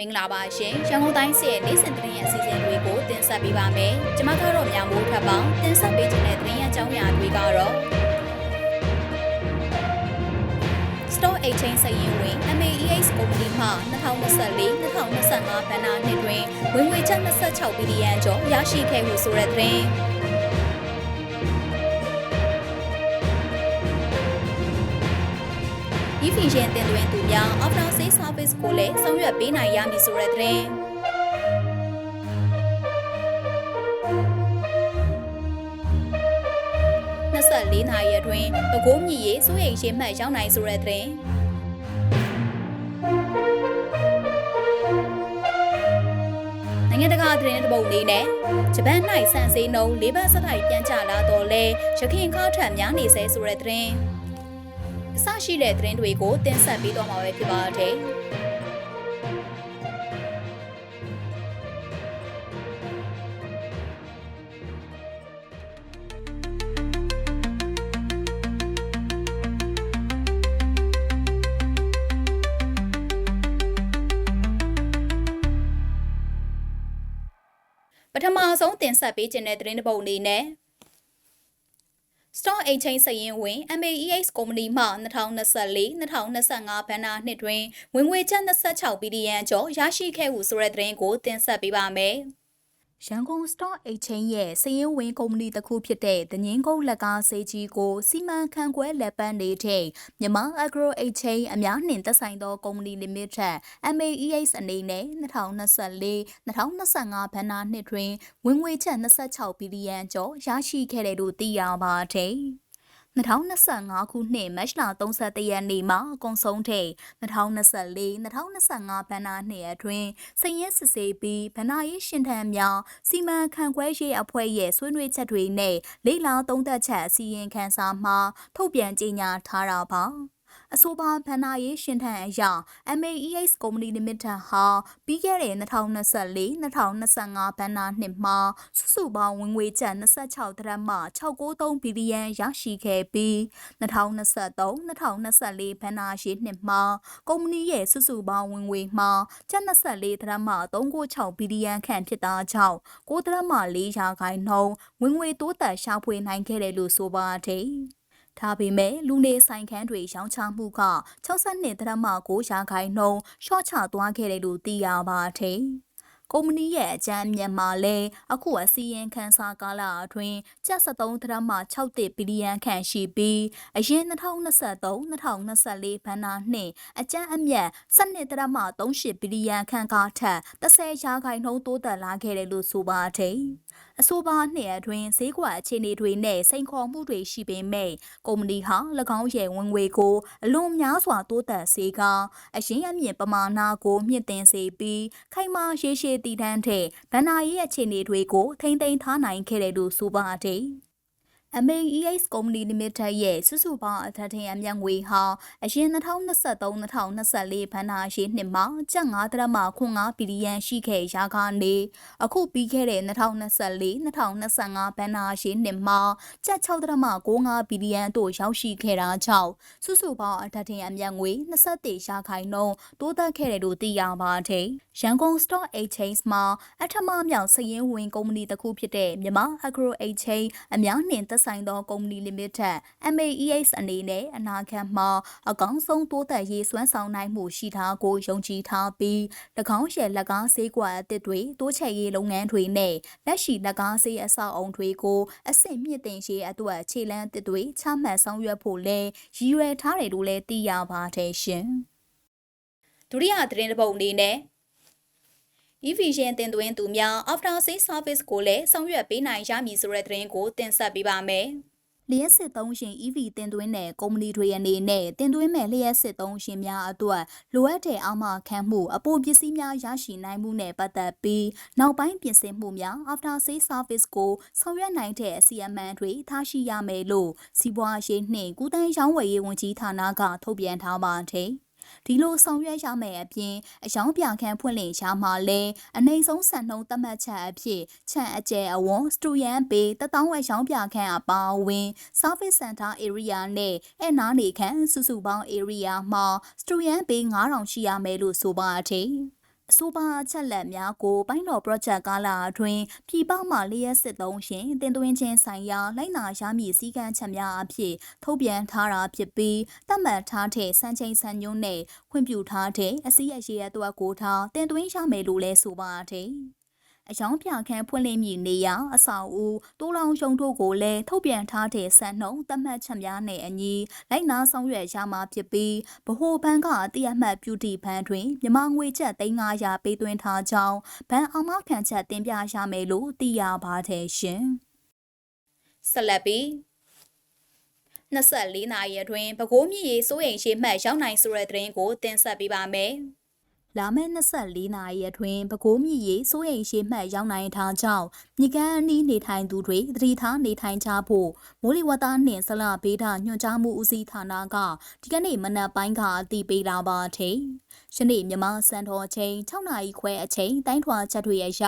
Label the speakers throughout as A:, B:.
A: မင်္ဂလာပါရှင်ရန်ကုန်တိုင်းစီရဲ့နေ့စဉ်သတင်းရအစီအစဉ်တွေကိုတင်ဆက်ပေးပါမယ်ကျွန်မကတော့မြောင်မိုးထပ်ပေါင်းတင်ဆက်ပေးခြင်းတဲ့သတင်းရအကြောင်းအရာတွေကတော့ Store Exchange စရင်ဝင် MAEX ကုမ္ပဏီမှ2024-2025ဘဏ္ဍာနှစ်တွင်ဝင်ငွေချက်26ဘီလီယံကျော်ရရှိခဲ့ဟုဆိုတဲ့သတင်း ဒီဖီရှင်တင်သွင်းသူများ after sales service ကိုလည်းဆောင်ရွက်ပေးနိုင်ရမည်ဆိုတဲ့သတင်း24နာရီအတွင်းပဲခူးမြည်ရေးစိုးရိမ်ရှင်းမှတ်ရောက်နိုင်ဆိုတဲ့သတင်းနိုင်ငံတကာသတင်းတပုတ်လေးနဲ့ဂျပန်၌စံစည်းနှုံလေးပတ်ဆက်တိုက်ပြန်ချလာတော့လဲရခင်ခါထံများနေစေဆိုတဲ့သတင်း အစရှိတဲ့သတင်းတွေကိုတင်ဆက်ပေးသွားမှာပဲဖြစ်ပါတယ်။ပထမဆုံးတင်ဆက်ပေးခြင်းတဲ့သတင်းတစ်ပုဒ်အနေနဲ့ Store Exchange စရင်ဝင် MAEX ကုမ္ပဏီမှ2024-2025ဘဏ္ဍာနှစ်တွင်ဝင်ငွေကျပ်26ဘီလီယံကျော်ရရှိခဲ့ဟုဆိုတဲ့သတင်းကိုတင်ဆက်ပေးပါမယ်။ ရန်ကုန် Store Exchange ရဲ့စရင်ဝင်ကုမ္ပဏီတစ်ခုဖြစ်တဲ့ဒငင်းကုန်းလက်ကားစေးကြီးကိုစီမံခန့်ခွဲလက်ပန်းနေတဲ့မြန်မာ Agro Exchange အများနှင့်သက်ဆိုင်သောကုမ္ပဏီ Limited MAEX အနေနဲ့2024-2025ဘဏ္ဍာနှစ်တွင်ဝင်ငွေကျပ်26ဘီလီယံကျော်ရရှိခဲ့တယ်လို့သိရပါတယ်။ 2025ခုနှစ်မတ်လ31ရက်နေ့မှာအကုန်ဆုံးထိ2024-2025ဘဏ္ဍာနှစ်အတွင်းစည်ရင်းစစ်ဆေးပြီးဗဏ္ဍာရေးရှင်ထံများစီမံခန့်ခွဲရေးအဖွဲ့ရဲ့ဆွေးနွေးချက်တွေနဲ့လေ့လာသုံးသပ်ချက်အစီရင်ခံစာမှာထုတ်ပြန်ကြေညာထားတာပါ။ အဆိုပါဘဏ္ဍာရေးရှင်ထံအရ MAEX ကုမ္ပဏီ Limited ဟာပြီးခဲ့တဲ့2024-2025ဘဏ္ဍာနှစ်မှာစုစုပေါင်းဝင်ငွေကျပ်26ဒရက်မှ693ဘီလီယံရရှိခဲ့ပြီး2023-2024ဘဏ္ဍာရေးနှစ်မှာကုမ္ပဏီရဲ့စုစုပေါင်းဝင်ငွေမှာကျပ်24ဒရက်မှ396ဘီလီယံခန့်ဖြစ်တာကြောင့်6ဒရက်မှ4ရာခိုင်နှုန်းဝင်ငွေတိုးတက်ရှာဖွေနိုင်ခဲ့တယ်လို့ဆိုပါတယ်။ ဒါပေမဲ့လူနေဆိုင်ခန်းတွေရောင်းချမှုက62ဒရမ9ရာခိုင်နှုန်းရှော့ချသွားခဲ့တယ်လို့သိရပါတယ်။ ကုမ္ပဏီရဲ့အကြမ်းမြတ်မှာလည်းအခုအစီရင်ခံစာကာလအတွင်းကျပ်73ဒရမ6ဘီလီယံခန့်ရှိပြီးအရင်2023-2024ဘဏ္ဍာနှစ်အကြမ်းအမြတ်12ဒရမ38ဘီလီယံခန့်ကထက်30ရာခိုင်နှုန်းတိုးတက်လာခဲ့တယ်လို့ဆိုပါတယ်။အဆိုပါနှစ်အတွင်းဈေးကွက်အခြေအနေတွေနဲ့စိန်ခေါ်မှုတွေရှိပေမဲ့ကုမ္ပဏီဟာ၎င်းရဲ့ဝင်ငွေကိုအလွန်များစွာတိုးတက်စေကအရင်အမြင့်ပမာဏကိုမြင့်တင်စေပြီးခိုင်မာရေရှည်တည်တံ့တဲ့ဗဏ္ဍာရေးအခြေအနေတွေကိုထိမ့်သိမ်းထားနိုင်ခဲ့တယ်လို့ဆိုပါတယ်။ MAEX ကုမ္ပဏီ Limited ရဲ့စုစုပေါင်းအထက်ထင်အမြတ်ငွေဟာအရင်2023-2024ဘဏ္ဍာရေးနှစ်မှာကျပ်9ဒရမ9ဘီလီယံရှိခဲ့ရာကနေအခုပြီးခဲ့တဲ့2024-2025ဘဏ္ဍာရေးနှစ်မှာကျပ်6ဒရမ95ဘီလီယံတို့ရောက်ရှိခဲ့တာကြောင့်စုစုပေါင်းအထက်ထင်အမြတ်ငွေ21ရာခိုင်နှုန်းတိုးတက်ခဲ့တယ်လို့သိရပါတယ်။ရန်ကုန် Stock Exchange မှာအထမမြောက်စည်ရင်းဝင်ကုမ္ပဏီတစ်ခုဖြစ်တဲ့မြန်မာ Agro Exchange အများနှင့်သက်ဆိုင်သောကုမ္ပဏီ Limited MAEX အနေနဲ့အနာဂတ်မှာအကောင်းဆုံးတိုးတက်ရေးစွမ်းဆောင်နိုင်မှုရှိတာကိုယုံကြည်ထားပြီး၎င်းရဲ့လက်ကားဈေးကွက်အသစ်တွေတိုးချဲ့ရေးလုပ်ငန်းတွေနဲ့လက်ရှိလက်ကားဈေးအဆောက်အုံတွေကိုအဆင့်မြင့်တင်ရေးအတွက်ခြေလှမ်းအသစ်တွေချမှတ်ဆောင်ရွက်ဖို့လဲရည်ရွယ်ထားတယ်လို့လည်းသိရပါတယ်ရှင်။ဒုတိယသတင်းတစ်ပုဒ်အနေနဲ့ e-vision တင်သွင်းသူများ after sales service ကိုလည်းဆောင်ရွက်ပေးနိုင်ရမည်ဆိုတဲ့သတင်းကိုတင်ဆက်ပေးပါမယ်။လျှက်စစ်သုံးရှင် EV တင်သွင်းတဲ့ကုမ္ပဏီတွေအနေနဲ့တင်သွင်းမဲ့လျှက်စစ်သုံးရှင်များအတွက်လိုအပ်တဲ့အာမခံမှုအပိုပစ္စည်းများရရှိနိုင်မှုနဲ့ပတ်သက်ပြီးနောက်ပိုင်းပြင်ဆင်မှုများ after sales service ကိုဆောင်ရွက်နိုင်တဲ့အစီအမံတွေထားရှိရမယ်လို့စီးပွားရေးနှင့်ကုသရေးရောင်းဝယ်ရေးဝန်ကြီးဌာနကထုတ်ပြန်ထားပါတယ်။ ဒီလိုဆောင်ရွက်ရမယ်အပြင်အယောင်ပြခန်းဖွင့်လှစ်ရမှာလဲအနိုင်ဆုံးစံနှုန်းသတ်မှတ်ချက်အဖြစ်ခြံအကျယ်အဝန်းစတူယန်ပေတထောင်အယောင်ပြခန်းအပါအဝင် service center area နဲ့အနားနေခန်းစုစုပေါင်း area မှာစတူယန်ပေ9000ရှိရမယ်လို့ဆိုပါတယ် အဆိုပါအချက်လက်များကိုပိုင်းတော် project ကာလအတွင်းပြည်ပမှလျက်စစ်သုံးရှင်တင်သွင်းခြင်းဆိုင်ရာလိုက်နာရမည့်စည်းကမ်းချက်များအဖြစ်ထုတ်ပြန်ထားတာဖြစ်ပြီးတတ်မှတ်ထားတဲ့စံချိန်စံညွှန်းနဲ့ခွင့်ပြုထားတဲ့အစည်းအရေးအတွက်ကိုထားတင်သွင်းရမယ်လို့လဲဆိုပါတယ်။ အယောင်ပြခန်းဖွင့်လှစ်မည်နေရာအဆောက်အဦတိုးလောင်ရှုံတို့ကိုလည်းထုတ်ပြန်ထားတဲ့စံနှုန်းသတ်မှတ်ချက်များနဲ့အညီလိုက်နာဆောင်ရွက်ရမှာဖြစ်ပြီးဗဟိုဘဏ်ကတရမှတ်ပြုတီဘဏ်တွင်မြန်မာငွေကျပ်300ပေးသွင်းထားကြောင်းဘဏ်အောင်မခံချက်တင်ပြရမယ်လို့သိရပါတယ်ရှင်။ဆက်လက်ပြီး24နာရီအတွင်းပဲခူးမြစ်ရေစိုးရိမ်ရှိမှတ်ရောက်နိုင်ဆိုတဲ့သတင်းကိုတင်ဆက်ပေးပါမယ်။ လာမယ့်24နာရီအတွင်းပဲခူးမြစ်ရေစိုးရိမ်ရှိမှတ်ရောက်နိုင်ထားကြောင်းမြကန်းအနီးနေထိုင်သူတွေသတိထားနေထိုင်ကြဖို့မိုးလေဝသနှင့်ဆလဘေးဒညွှန်ကြားမှုဦးစီးဌာနကဒီကနေ့မနက်ပိုင်းကအသိပေးတာပါတဲ့။ယနေ့မြန်မာစံတော်ချိန်6နာရီခွဲအချိန်တိုင်းထွာချက်တွေအရ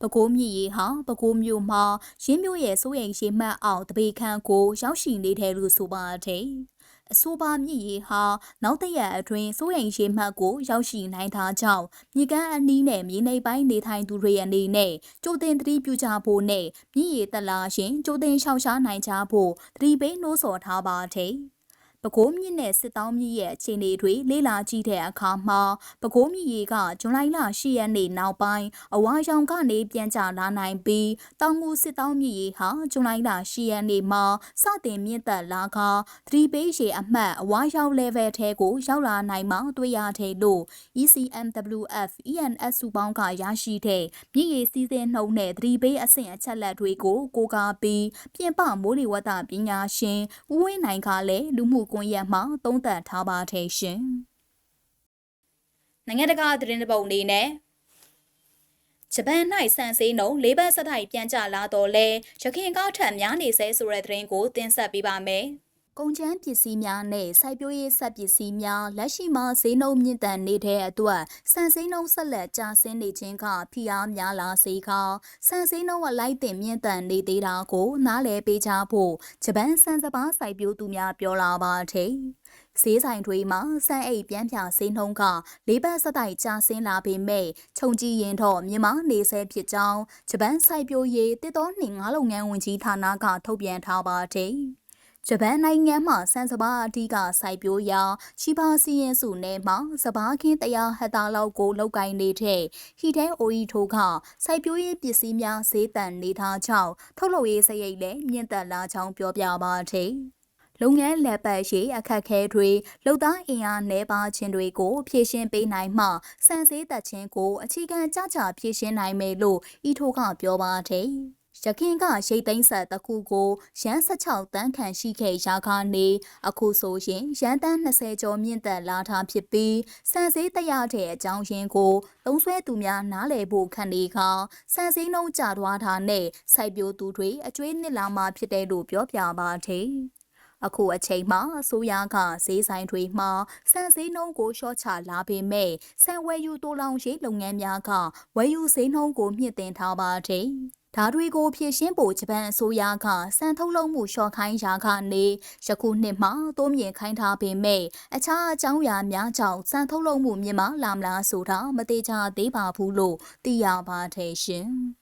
A: ပဲခူးမြစ်ရေဟာပဲခူးမြို့မှာရင်းမြို့ရဲ့စိုးရိမ်ရှိမှတ်အောင်တပေခန့်ကိုရောက်ရှိနေတယ်လို့ဆိုပါတဲ့ အဆိုပါမြစ်ရေဟာနောက်တရက်အတွင်းစိုးရိမ်ရှိမှတ်ကိုရောက်ရှိနိုင်တာကြောင့်မြေကမ်းအနီးနဲ့မြေနေပိုင်းနေထိုင်သူတွေအနေနဲ့ကြိုတင်သတိပြုကြဖို့နဲ့မြစ်ရေတက်လာရင်ကြိုတင်ရှောင်ရှားနိုင်ကြဖို့သတိပေးနှိုးဆော်ထားပါတယ်။ ပဲခူးမြစ်နဲ့စစ်တောင်းမြစ်ရဲ့အခြေအနေတွေလေ့လာကြည့်တဲ့အခါမှာပဲခူးမြစ်ရေကဇွန်လ10ရက်နေ့နောက်ပိုင်းအဝါရောင်ကနေပြန်ကျလာနိုင်ပြီးတောင်ငူစစ်တောင်းမြစ်ရေဟာဇွန်လ10ရက်နေ့မှာစတင်မြင့်တက်လာကသတိပေးရေအမှတ်အဝါရောင် level ထဲကိုရောက်လာနိုင်မှတွေ့ရတဲ့လို့ ECMWF ENS စုပေါင်းကရရှိတဲ့မြစ်ရေစီးဆင်းနှုန်းနဲ့သတိပေးအဆင့်အချက်လက်တွေကိုကိုးကားပြီးပြင်ပမိုးလေဝသပညာရှင်ဦးဝင်းနိုင်ကလည်းလူမှုကွန်ရက်မှာသုံးသပ်ထားပါတယ်ရှင်။နိုင်ငံတကာသတင်းတပုတ်အနေနဲ့ဂျပန်၌စံစည်းနှုံလေးပတ်စတိုင်ပြန်ကျလာတော့လဲရခင်ကားထက်များနေစေဆိုတဲ့သတင်းကိုတင်ဆက်ပေးပါမယ်။ ကုန်ကျန်းပစ္စည်းများနဲ့စိုက်ပျိုးရေးဆက်ပစ္စည်းများလက်ရှိမှာဈေးနှုန်းမြင့်တက်နေတဲ့အတွက်စံဈေးနှုန်းဆက်လက်ကျဆင်းနေခြင်းကဖိအားများလာစေကစံဈေးနှုန်းအလိုက်တင်မြင့်တက်နေသေးတာကို နားလည်ပေးကြဖို့ဂျပန်စံစပါးစိုက်ပျိုးသူများပြောလာပါတယ်ဈေးဆိုင်တွေမှာစံအိတ်ပြန်ပြဈေးနှုန်းကလေးပတ်စတိုက်ကျဆင်းလာပေမဲ့ခြုံကြည့်ရင်တော့မြန်မာနေဆဲဖြစ်ကြောင်းဂျပန်စိုက်ပျိုးရေးတစ်တော်နှင်ငါးလုပ်ငန်းဝင်ကြီးဌာနကထုတ်ပြန်ထားပါတယ်။ ဂျပန်နိုင်ငံမှာစံစဘာအဓိကစိုက်ပျိုးရာချီပါစီရင်စုနယ်မှာစဘာခင်းတရားဟက်တာလောက်ကိုလောက်ကင်နေတဲ့ဟီတဲအိုအီထိုကစိုက်ပျိုးရေးပစ္စည်းများဈေးတန်နေထားကြောင်းထုတ်လုပ်ရေးစရိတ်လည်းမြင့်တက်လာကြောင်းပြောပြပါသည်လုပ်ငန်းလက်ပတ်ရှိအခက်ခဲတွေလုံသားအင်အားနှဲပါခြင်းတွေကိုဖြည့်ရှင်းပေးနိုင်မှစံစည်းသက်ခြင်းကိုအခြေခံကြကြဖြည့်ရှင်းနိုင်မယ်လို့ဤထိုကပြောပါတ ယ်။ရခင်ကရိတ်သိမ်းဆက်တစ်ခုကိုရန်16တန်းခန့်ရှိခဲ့ရာကနေအခုဆိုရင်ရန်တန်း20ကျော်မြင့်တက်လာတာဖြစ်ပြီးစံစည်းတရတဲ့အကြောင်းရင်းကိုသုံးဆွဲသူများနားလည်ဖို့ခံနေကစံစည်းနှုံးကျသွားတာနဲ့စိုက်ပျိုးသူတွေအကျွေးနစ်လာမှဖြစ်တယ်လို့ပြောပြပါတယ်အခုအချိန်မှာအစိုးရကဈေးဆိုင်တွေမှာစံဈေးနှုန်းကိုလျှော့ချလာပေမဲ့စံဝယ်ယူတိုးလောင်ရေးလုပ်ငန်းများကဝယ်ယူဈေးနှုန်းကိုမြင့်တင်ထားပါတယ်။ ဓာတွေကိုဖြည့်ရှင်းဖို့ဂျပန်အစိုးရကစံထုတ်လုပ်မှုလျှော့ခိုင်းရာကနေယခုနှစ်မှာတိုးမြင့်ခိုင်းထားပေမဲ့အခြားအကြောင်းအရာများကြောင့်စံထုတ်လုပ်မှုမြင့်မားလာမလားဆိုတာမတိကျသေးပါဘူးလို့သိရပါတယ်ရှင်။